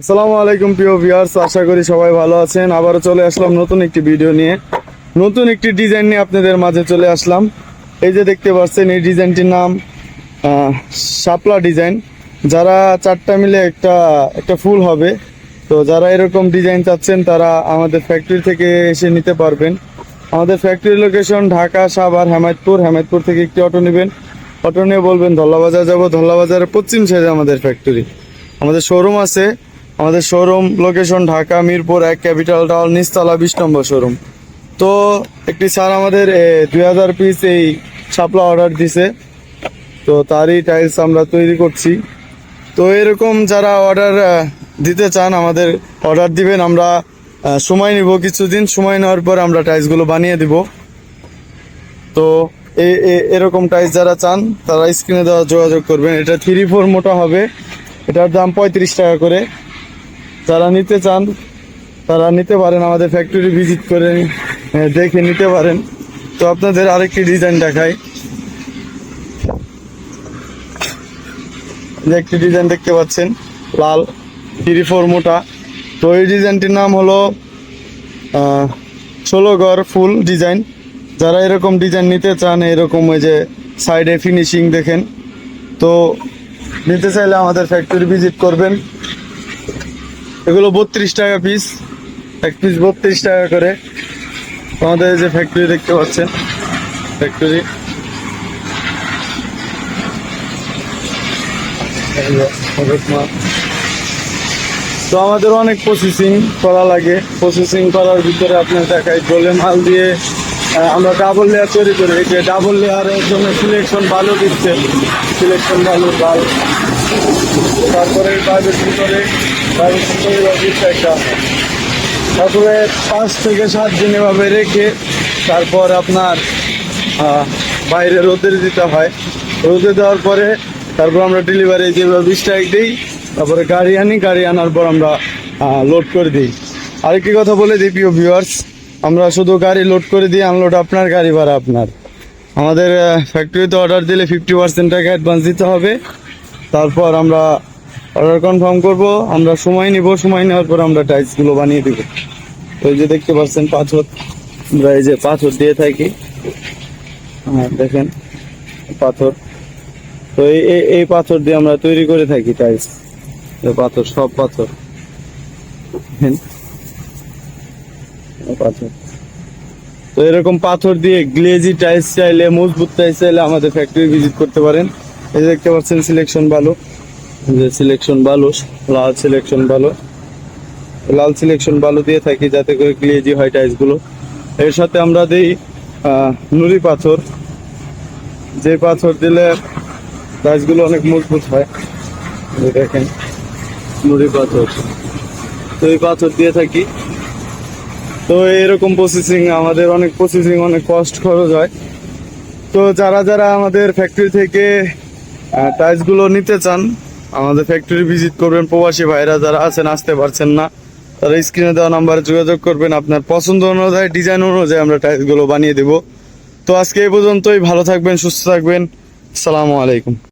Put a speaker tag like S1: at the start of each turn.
S1: আসসালামু আলাইকুম, প্রিয় ভিউয়ার্স আশা করি সবাই ভালো আছেন। আবারও চলে আসলাম নতুন একটি ভিডিও নিয়ে। নতুন একটি ডিজাইন নিয়ে আপনাদের মাঝে চলে আসলাম। এই যে দেখতে পাচ্ছেন, এই ডিজাইনটির নাম শাপলা ডিজাইন যারা চারটা মিলে একটা একটা ফুল হবে, তো যারা এরকম ডিজাইন চাচ্ছেন, তারা আমাদের ফ্যাক্টরি থেকে এসে নিতে পারবেন। আমাদের ফ্যাক্টরি লোকেশন ঢাকা সাভার হেমায়তপুর। হেমায়তপুর থেকে একটি অটো নেবেন। অটো নিয়ে বলবেন, ধল্লাবাজার যাব। ধল্লাবাজারের পশ্চিম সাইডে আমাদের ফ্যাক্টরি আমাদের শোরুম আছে। আমাদের শোরুম লোকেশন ঢাকা, মিরপুর, এক ক্যাপিটাল টাউন নিচতলা বিশ নম্বর শোরুম তো একটি স্যার আমাদের দুই হাজার পিস এই শাপলা অর্ডার দিছে। তো তারই টাইলস আমরা তৈরি করছি। তো এরকম যারা অর্ডার দিতে চান, আমাদের অর্ডার দিবেন। আমরা সময় নিব কিছুদিন। সময় নেওয়ার পর আমরা টাইলসগুলো বানিয়ে দিব। তো এরকম টাইলস যারা চান, তারা স্ক্রিনে দেওয়া যোগাযোগ করবেন। এটা থ্রি ফোর মোটা হবে। এটার দাম পঁয়ত্রিশ টাকা করে। যারা নিতে চান, তারা নিতে পারেন, আমাদের ফ্যাক্টরি ভিজিট করে দেখে নিতে পারেন। তো আপনাদের আরেকটি ডিজাইন দেখাই। যে একটি ডিজাইন দেখতে পাচ্ছেন, লাল থ্রি ফোর মোটা। তো এই ডিজাইনটির নাম হলো ষোলো ঘর ফুল ডিজাইন যারা এরকম ডিজাইন নিতে চান, এরকম ওই যে সাইডে ফিনিশিং দেখেন। তো নিতে চাইলে আমাদের ফ্যাক্টরি ভিজিট করবেন। এগুলো বত্রিশ টাকা পিস এক পিস বত্রিশ টাকা করে। আমাদের যে ফ্যাক্টরি দেখতে পাচ্ছেন। ফ্যাক্টরি তো আমাদের অনেক প্রসেসিং করা লাগে। প্রসেসিং করার ভিতরে আপনার দেখাই জলে মাল দিয়ে আমরা ডাবল লেয়ার তৈরি করি। এই যে ডাবল লেয়ারের জন্য সিলেকশন ভালো দিচ্ছে। সিলেকশন ভালো ভালো। তারপরে বাইরের ভিতরে তারপরে পাঁচ থেকে সাত দিন এভাবে রেখে তারপর আপনার বাইরে রোদে দিতে হয়। রোদে দেওয়ার পরে তারপর আমরা ডেলিভারি যেভাবে টাকা দিই, তারপরে গাড়ি আনি, গাড়ি আনার পর আমরা লোড করে দিই। আরেকটি কথা বলে দিই, প্রিয় ভিউয়ার্স আমরা শুধু গাড়ি লোড করে দিই আনলোড আপনার, গাড়ি ভাড়া আপনার। আমাদের ফ্যাক্টরিতে অর্ডার দিলে ফিফটি পার্সেন্ট টাকা অ্যাডভান্স দিতে হবে। তারপর আমরা অর্ডার কনফার্ম করব, আমরা সময় নিব, সময় নেওয়ার পর আমরা টাইলসগুলো বানিয়ে দিব। তো এই যে দেখতে পাচ্ছেন পাথর, আমরা এই যে পাথর দিয়ে থাকি। হ্যাঁ দেখেন, পাথর। তো এই, এই- পাথর দিয়ে আমরা তৈরি করে থাকি টাইলস পাথর, সব পাথর। পাথর। তো এরকম পাথর দিয়ে গ্লেজি টাইলস চাইলে, মজবুত টাইলস চাইলে আমাদের ফ্যাক্টরি ভিজিট করতে পারেন। এই দেখতে পাচ্ছেন সিলেকশন ভালো। যে সিলেকশন ভালো, লাল সিলেকশন ভালো। লাল সিলেকশন ভালো দিয়ে থাকি যাতে করে গ্লেজি হয় টাইলসগুলো। এর সাথে আমরা দিই নুড়ি পাথর। যে পাথর দিলে টাইলসগুলো অনেক মজবুত হয়। দেখেন, নুড়ি পাথর। তো এই পাথর দিয়ে থাকি। তো এরকম প্রসেসিং আমাদের অনেক প্রসেসিং অনেক কষ্ট খরচ হয়। তো যারা যারা আমাদের ফ্যাক্টরি থেকে টাইলসগুলো নিতে চান আমাদের ফ্যাক্টরি ভিজিট করবেন প্রবাসী ভাইরা, যারা আছেন, আসতে পারছেন না, তারা স্ক্রিনে দেওয়া নাম্বারে যোগাযোগ করবেন। আপনার পছন্দ অনুযায়ী ডিজাইন অনুযায়ী আমরা টাইলসগুলো বানিয়ে দেব। তো আজকে এই পর্যন্তই, ভালো থাকবেন, সুস্থ থাকবেন। আসসালামু আলাইকুম।